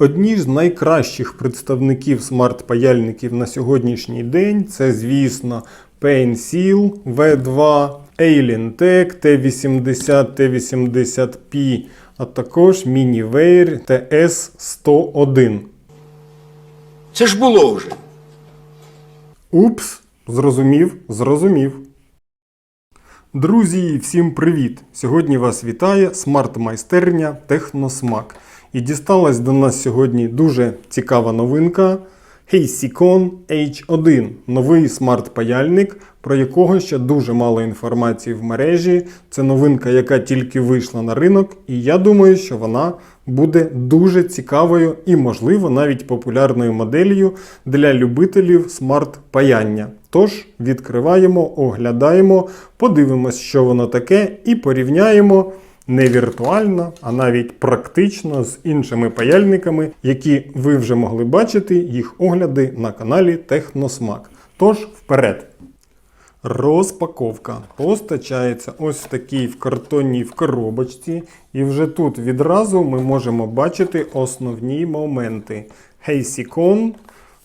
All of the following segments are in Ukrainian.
Одні з найкращих представників смарт-паяльників на сьогоднішній день це, звісно, Painseal V2, Alientech T80, T80P, а також Miniware TS101. Це ж було вже. Упс, зрозумів, зрозумів. Друзі, всім привіт! Сьогодні вас вітає смарт-майстерня Техносмак. І дісталась до нас сьогодні дуже цікава новинка HeySicon H1 новий смарт-паяльник, про якого ще дуже мало інформації в мережі. Це новинка, яка тільки вийшла на ринок, і я думаю, що вона буде дуже цікавою і, можливо, навіть популярною моделлю для любителів смарт-паяння. Тож відкриваємо, оглядаємо, подивимось, що воно таке, і порівняємо не віртуально, а навіть практично з іншими паяльниками, які ви вже могли бачити їх огляди на каналі Техносмак. Тож вперед! Розпаковка постачається ось в такій в картонній в коробочці, і вже тут відразу ми можемо бачити основні моменти. HeySicon,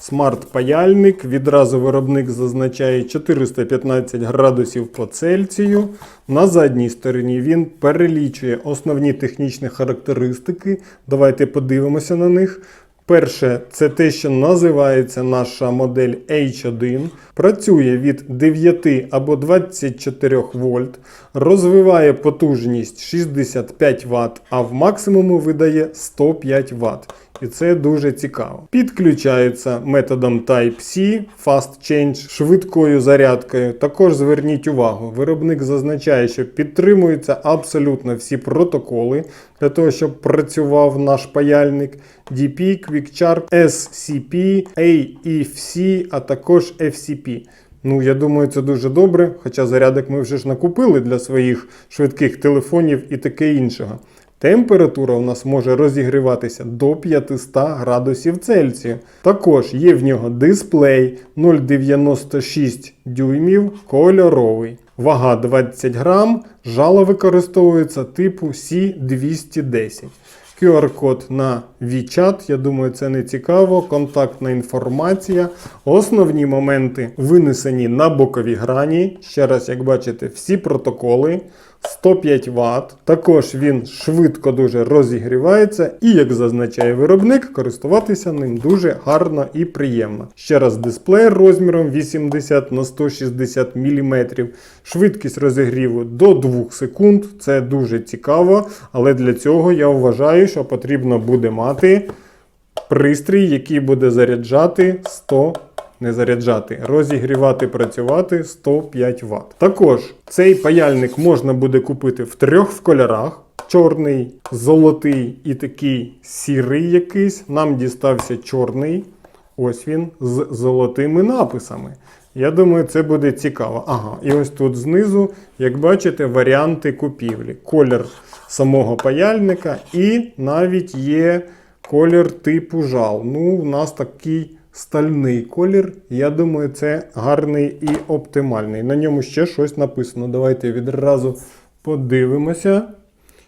смарт-паяльник, відразу виробник зазначає 415 градусів по Цельсію. На задній стороні він перелічує основні технічні характеристики. Давайте подивимося на них. Перше, це те, що називається наша модель H1. Працює від 9 або 24 вольт, розвиває потужність 65 Вт, а в максимуму видає 105 Вт. І це дуже цікаво. Підключається методом Type-C, Fast Change швидкою зарядкою. Також зверніть увагу, виробник зазначає, що підтримуються абсолютно всі протоколи для того, щоб працював наш паяльник DP, QuickCharge, SCP, AEFC, а також FCP. Ну, я думаю, це дуже добре, хоча зарядок ми вже ж накупили для своїх швидких телефонів і таке іншого. Температура у нас може розігріватися до 500 градусів Цельсію. Також є в нього дисплей 0,96 дюймів кольоровий. Вага 20 грам, жало використовується типу C210. QR-код на WeChat, я думаю, це не цікаво. Контактна інформація. Основні моменти винесені на бокові грані. Ще раз, як бачите, всі протоколи. 105 Вт. Також він швидко дуже розігрівається, і, як зазначає виробник, користуватися ним дуже гарно і приємно. Ще раз дисплей розміром 80 на 160 мм. Швидкість розігріву до 2 секунд. Це дуже цікаво, але для цього я вважаю, що потрібно буде мати пристрій, який буде заряджати 100 не заряджати, розігрівати, працювати 105 Вт. Також цей паяльник можна буде купити в трьох кольорах: чорний, золотий і такий сірий якийсь. Нам дістався чорний. Ось він з золотими написами. Я думаю, це буде цікаво. Ага, і ось тут знизу, як бачите, варіанти купівлі. Колір самого паяльника і навіть є колір типу жал. Ну, в нас такий стальний колір. Я думаю, це гарний і оптимальний. На ньому ще щось написано. Давайте відразу подивимося,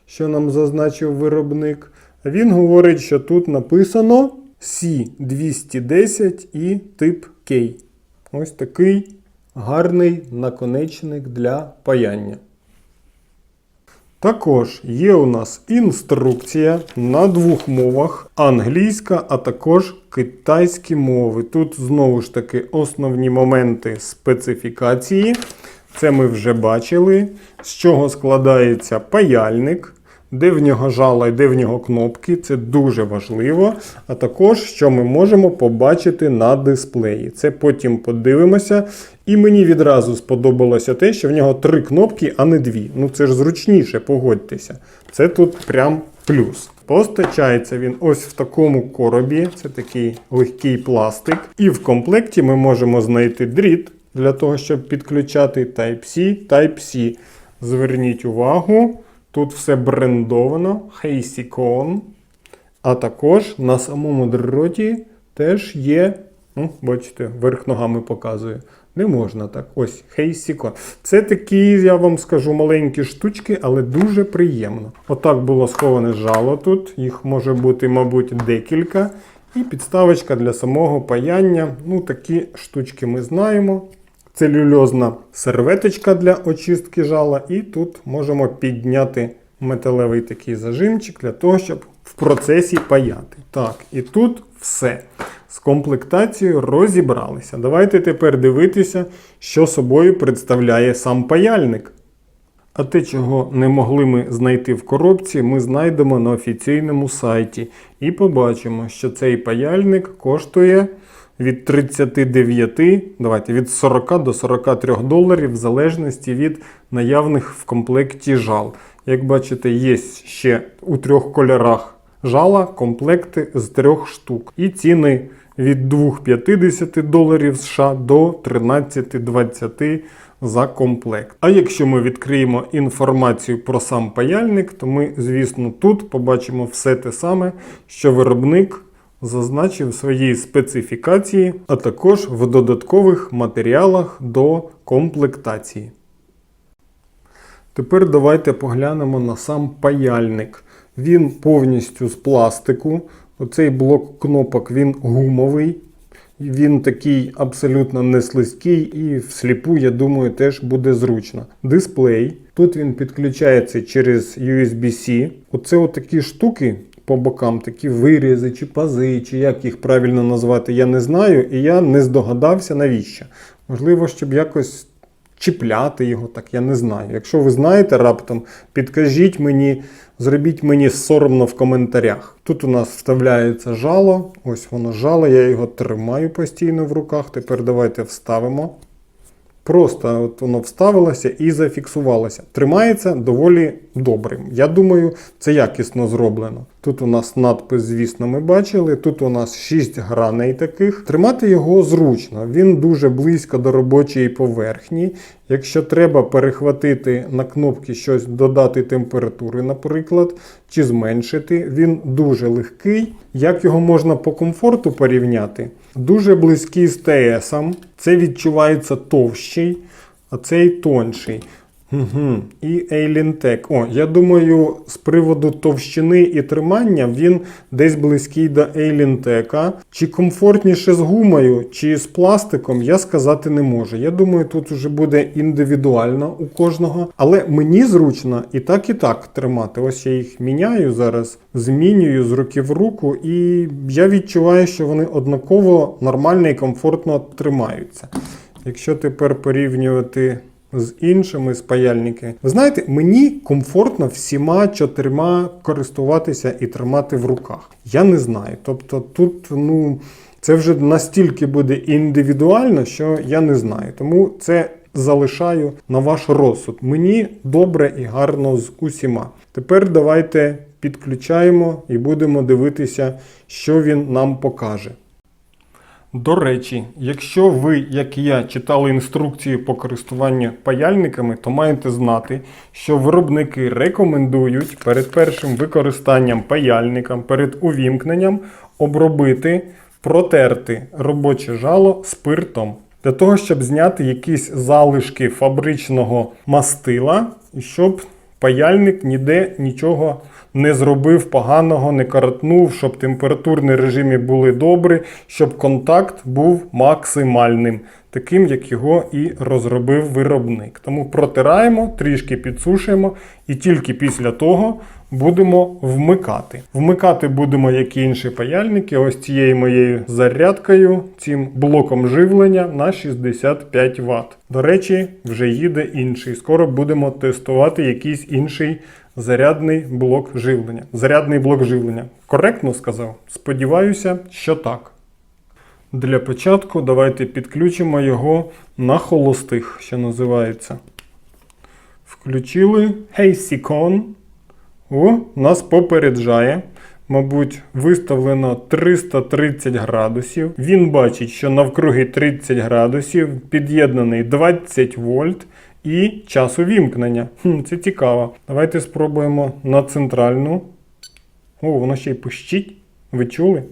що нам зазначив виробник. Він говорить, що тут написано C210 і тип K. Ось такий гарний наконечник для паяння. Також є у нас інструкція на двох мовах: англійська, а також китайські мови. Тут знову ж таки основні моменти специфікації. Це ми вже бачили, з чого складається паяльник, де в нього жало і де в нього кнопки. Це дуже важливо. А також, що ми можемо побачити на дисплеї. Це потім подивимося. І мені відразу сподобалося те, що в нього три кнопки, а не дві. Ну це ж зручніше, погодьтеся. Це тут прям плюс. Постачається він ось в такому коробі. Це такий легкий пластик. І в комплекті ми можемо знайти дріт для того, щоб підключати Type-C, Type-C. Зверніть увагу, тут все брендовано, HeySicon. А також на самому дроті теж є, ну, бачите, верх ногами показує. Не можна так. Ось Хейсіко. Це такі, я вам скажу, маленькі штучки, але дуже приємно. Отак було сховане жало тут. Їх може бути, мабуть, декілька. І підставочка для самого паяння. Ну, такі штучки ми знаємо. Целюльозна серветочка для очистки жала. І тут можемо підняти металевий такий зажимчик для того, щоб процесі паяти. Так, і тут все. З комплектацією розібралися. Давайте тепер дивитися, що собою представляє сам паяльник. А те, чого не могли ми знайти в коробці, ми знайдемо на офіційному сайті і побачимо, що цей паяльник коштує від 39, давайте від 40 до 43 доларів, в залежності від наявних в комплекті жал. Як бачите, є ще у трьох кольорах жала комплекти з трьох штук. І ціни від 2,50 доларів США до 13,20 за комплект. А якщо ми відкриємо інформацію про сам паяльник, то ми, звісно, тут побачимо все те саме, що виробник зазначив своїй специфікації, а також в додаткових матеріалах до комплектації. Тепер давайте поглянемо на сам паяльник. Він повністю з пластику. Оцей блок кнопок він гумовий. Він такий абсолютно не слизький і всліпу, я думаю, теж буде зручно. Дисплей. Тут він підключається через USB-C. Оце отакі штуки по бокам, такі вирізи чи пази, чи як їх правильно назвати, я не знаю, і я не здогадався навіщо. Можливо, щоб якось чіпляти його, так я не знаю. Якщо ви знаєте раптом, підкажіть мені, зробіть мені соромно в коментарях. Тут у нас вставляється жало, ось воно жало, я його тримаю постійно в руках. Тепер давайте вставимо. Просто от воно вставилося і зафіксувалося. Тримається доволі добре. Я думаю, це якісно зроблено. Тут у нас надпис, звісно, ми бачили. Тут у нас 6 граней таких. Тримати його зручно. Він дуже близько до робочої поверхні. Якщо треба перехватити на кнопки щось, додати температури, наприклад, чи зменшити, він дуже легкий. Як його можна по комфорту порівняти? Дуже близький з ТСом. Це відчувається товщий, а цей тонший. Угу. І Alien О, я думаю, з приводу товщини і тримання він десь близький до Alien Чи комфортніше з гумою, чи з пластиком, я сказати не можу. Я думаю, тут вже буде індивідуально у кожного. Але мені зручно і так, і так тримати. Ось я їх міняю зараз, змінюю з руки в руку, і я відчуваю, що вони однаково нормально і комфортно тримаються. Якщо тепер порівнювати з іншими спаяльниками. Ви знаєте, мені комфортно всіма чотирма користуватися і тримати в руках. Я не знаю. Тобто тут, ну, це вже настільки буде індивідуально, що я не знаю. Тому це залишаю на ваш розсуд. Мені добре і гарно з усіма. Тепер давайте підключаємо і будемо дивитися, що він нам покаже. До речі, якщо ви, як і я, читали інструкцію по користуванню паяльниками, то маєте знати, що виробники рекомендують перед першим використанням паяльника, перед увімкненням обробити, протерти робоче жало спиртом. Для того, щоб зняти якісь залишки фабричного мастила, і щоб паяльник ніде нічого не зробив поганого, не коротнув, щоб температурні режими були добрі, щоб контакт був максимальним, таким, як його і розробив виробник. Тому протираємо, трішки підсушуємо і тільки після того будемо вмикати. Вмикати будемо, як і інші паяльники, ось цією моєю зарядкою, цим блоком живлення на 65 Вт. До речі, вже їде інший. Скоро будемо тестувати якийсь інший зарядний блок живлення. Зарядний блок живлення. Коректно сказав? Сподіваюся, що так. Для початку давайте підключимо його на холостих, що називається. Включили HeySicon. О, нас попереджає. Мабуть, виставлено 330 градусів. Він бачить, що навкруги 30 градусів, під'єднаний 20 вольт і час увімкнення. Хм, Це цікаво. Давайте спробуємо на центральну. О, воно ще й пищить. Ви чули?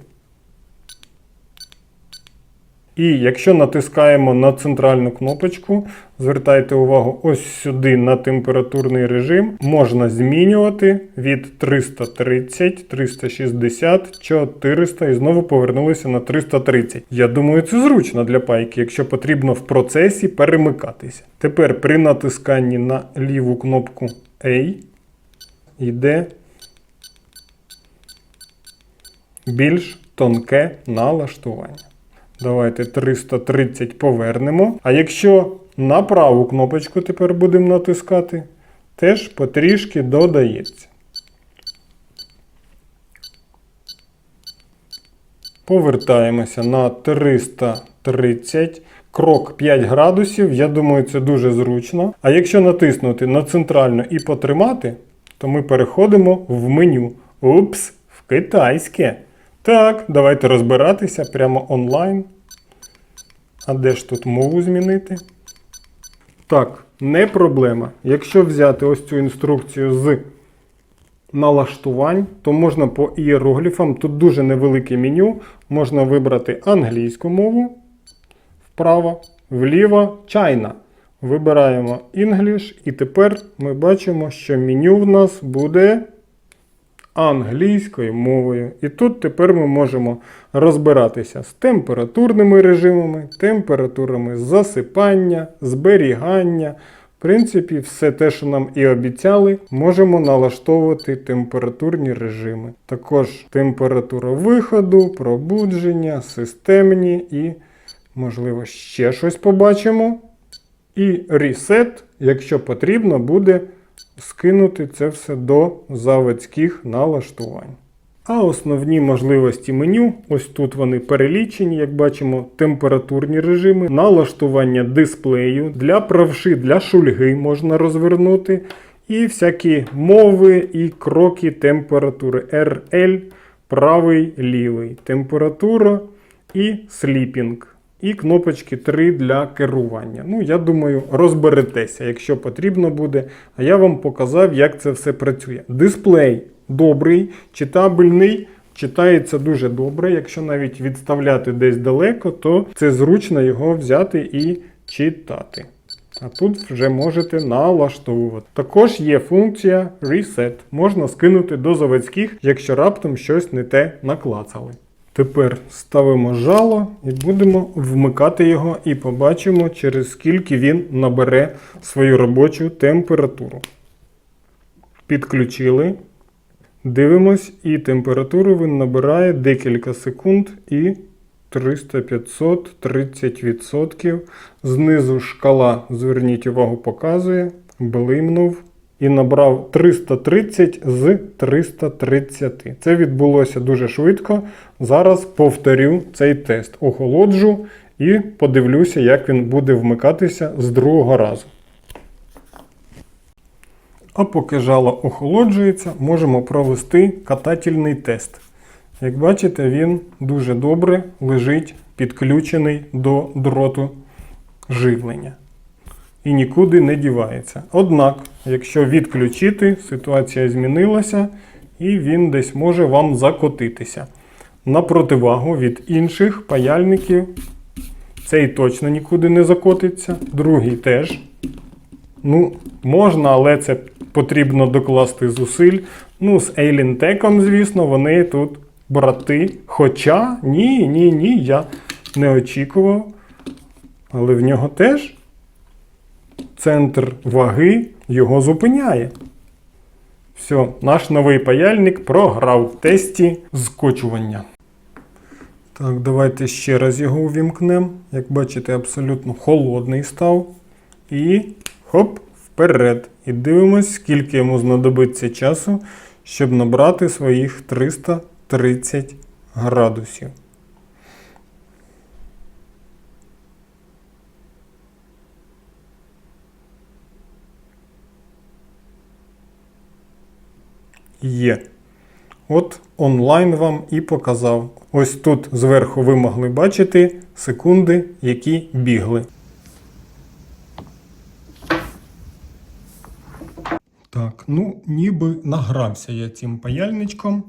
І якщо натискаємо на центральну кнопочку, звертайте увагу ось сюди на температурний режим, можна змінювати від 330, 360, 400 і знову повернулися на 330. Я думаю, це зручно для пайки, якщо потрібно в процесі перемикатися. Тепер при натисканні на ліву кнопку A йде більш тонке налаштування. Давайте 330 повернемо. А якщо на праву кнопочку тепер будемо натискати, теж потрішки додається. Повертаємося на 330. Крок 5 градусів. Я думаю, це дуже зручно. А якщо натиснути на центральну і потримати, то ми переходимо в меню. Упс, в китайське. Так, давайте розбиратися прямо онлайн. А де ж тут мову змінити? Так, не проблема. Якщо взяти ось цю інструкцію з налаштувань, то можна по ієрогліфам. Тут дуже невелике меню. Можна вибрати англійську мову вправо, вліво China. Вибираємо English, і тепер ми бачимо, що меню в нас буде англійською мовою. І тут тепер ми можемо розбиратися з температурними режимами, температурами засипання, зберігання. В принципі, все те, що нам і обіцяли, можемо налаштовувати температурні режими. Також температура виходу, пробудження, системні і, можливо, ще щось побачимо. І reset, якщо потрібно, буде скинути це все до заводських налаштувань. А основні можливості меню, ось тут вони перелічені, як бачимо, температурні режими, налаштування дисплею, для правши, для шульги можна розвернути, і всякі мови і кроки температури RL, правий, лівий, температура і сліпінг. І кнопочки 3 для керування. Ну, я думаю, розберетеся, якщо потрібно буде. А я вам показав, як це все працює. Дисплей добрий, читабельний, читається дуже добре. Якщо навіть відставляти десь далеко, то це зручно його взяти і читати. А тут вже можете налаштовувати. Також є функція Reset. Можна скинути до заводських, якщо раптом щось не те наклацали. Тепер ставимо жало і будемо вмикати його і побачимо, через скільки він набере свою робочу температуру. Підключили. Дивимось, і температуру він набирає декілька секунд і 300-500, 30%. Знизу шкала, зверніть увагу, показує, блимнув і набрав 330 з 330. Це відбулося дуже швидко. Зараз повторю цей тест. Охолоджу і подивлюся, як він буде вмикатися з другого разу. А поки жало охолоджується, можемо провести катательний тест. Як бачите, він дуже добре лежить підключений до дроту живлення і нікуди не дівається. Однак, якщо відключити, ситуація змінилася і він десь може вам закотитися. На противагу від інших паяльників цей точно нікуди не закотиться, другий теж. Ну, можна, але це потрібно докласти зусиль. Ну, з Ейлінтеком, звісно, вони тут брати. Хоча ні, ні, ні, я не очікував. Але в нього теж центр ваги його зупиняє. Все, наш новий паяльник програв в тесті скочування. Так, давайте ще раз його увімкнемо. Як бачите, абсолютно холодний став. І хоп, вперед. І дивимось, скільки йому знадобиться часу, щоб набрати своїх 330 градусів. Є. От онлайн вам і показав. Ось тут зверху ви могли бачити секунди, які бігли. Так, ну ніби награвся я цим паяльничком.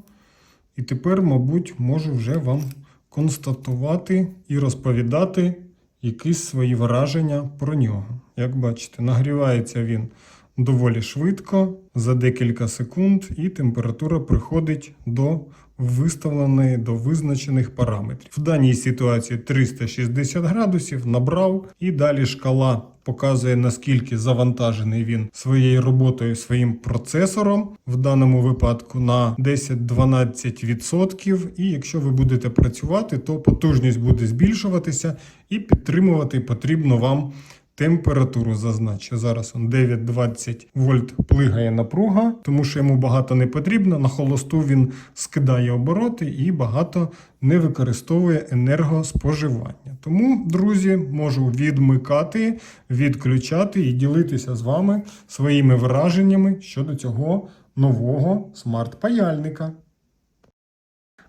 І тепер, мабуть, можу вже вам констатувати і розповідати якісь свої враження про нього. Як бачите, нагрівається він доволі швидко, за декілька секунд, і температура приходить до виставленої до визначених параметрів. В даній ситуації 360 градусів набрав, і далі шкала показує наскільки завантажений він своєю роботою, своїм процесором, в даному випадку на 10-12%. І якщо ви будете працювати, то потужність буде збільшуватися і підтримувати потрібно вам температуру. Зазначу зараз он 9-20 вольт плигає напруга, тому що йому багато не потрібно. На холосту він скидає обороти і багато не використовує енергоспоживання. Тому, друзі, можу відмикати, відключати і ділитися з вами своїми враженнями щодо цього нового смарт-паяльника.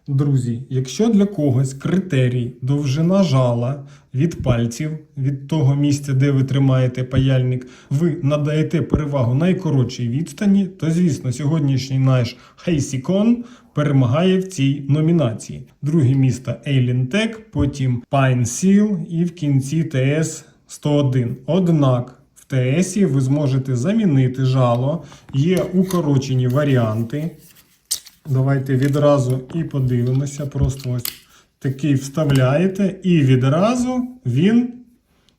Друзі, якщо для когось критерій довжина жала від пальців, від того місця, де ви тримаєте паяльник, ви надаєте перевагу найкоротшій відстані, то звісно, сьогоднішній наш Heisicon перемагає в цій номінації. Друге місто Tech, потім Seal і в кінці TS 101. Однак в ТС ви зможете замінити жало, є укорочені варіанти. Давайте відразу і подивимося. Просто ось такий вставляєте, і відразу він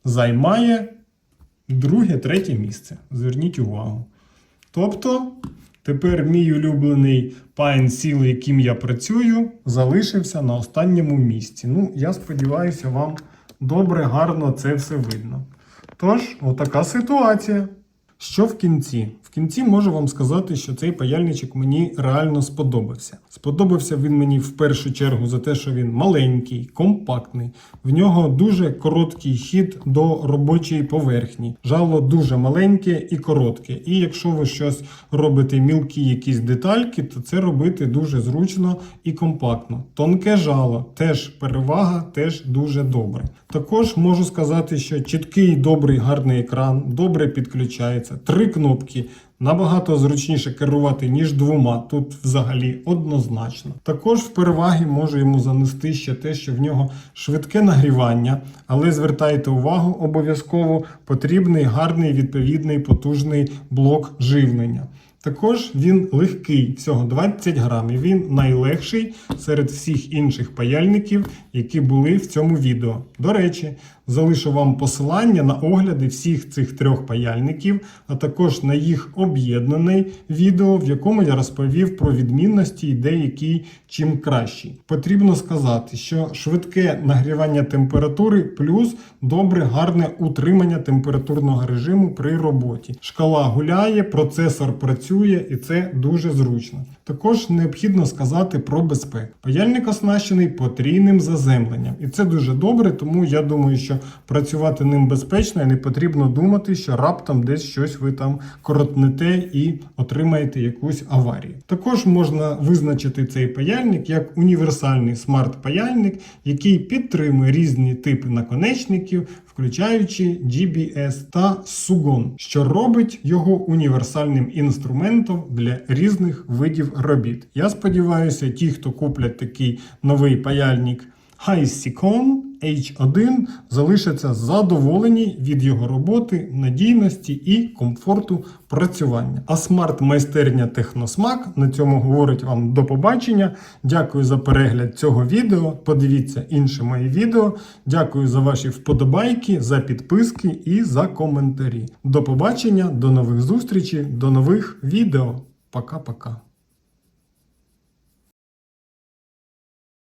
займає друге, третє місце. Зверніть увагу. Тобто, тепер мій улюблений Pine Seal, яким я працюю, залишився на останньому місці. Ну, я сподіваюся, вам добре, гарно це все видно. Тож, отака ситуація. Що в кінці? В кінці можу вам сказати, що цей паяльничок мені реально сподобався. Сподобався він мені в першу чергу за те, що він маленький, компактний. В нього дуже короткий хід до робочої поверхні. Жало дуже маленьке і коротке. І якщо ви щось робите мілкі якісь детальки, то це робити дуже зручно і компактно. Тонке жало теж перевага, теж дуже добре. Також можу сказати, що чіткий, добрий, гарний екран, добре підключається. Три кнопки. Набагато зручніше керувати, ніж двома. Тут взагалі однозначно. Також в переваги можу йому занести ще те, що в нього швидке нагрівання, але звертайте увагу, обов'язково потрібний гарний відповідний потужний блок живлення. Також він легкий, всього 20 грамів. Він найлегший серед всіх інших паяльників, які були в цьому відео. До речі, залишу вам посилання на огляди всіх цих трьох паяльників, а також на їх об'єднане відео, в якому я розповів про відмінності і деякі чим кращі. Потрібно сказати, що швидке нагрівання температури плюс добре гарне утримання температурного режиму при роботі. Шкала гуляє, процесор працює і це дуже зручно. Також необхідно сказати про безпеку. Паяльник оснащений потрійним заземленням, і це дуже добре, тому я думаю, що працювати ним безпечно і не потрібно думати, що раптом десь щось ви там коротнете і отримаєте якусь аварію. Також можна визначити цей паяльник як універсальний смарт-паяльник, який підтримує різні типи наконечників, включаючи GBS та SUGON, що робить його універсальним інструментом для різних видів робіт. Я сподіваюся, ті, хто куплять такий новий паяльник HiSicon H1 залишаться задоволені від його роботи, надійності і комфорту працювання. А смарт-майстерня Техносмак на цьому говорить вам до побачення. Дякую за перегляд цього відео. Подивіться інші мої відео. Дякую за ваші вподобайки, за підписки і за коментарі. До побачення, до нових зустрічей, до нових відео. Пока-пока.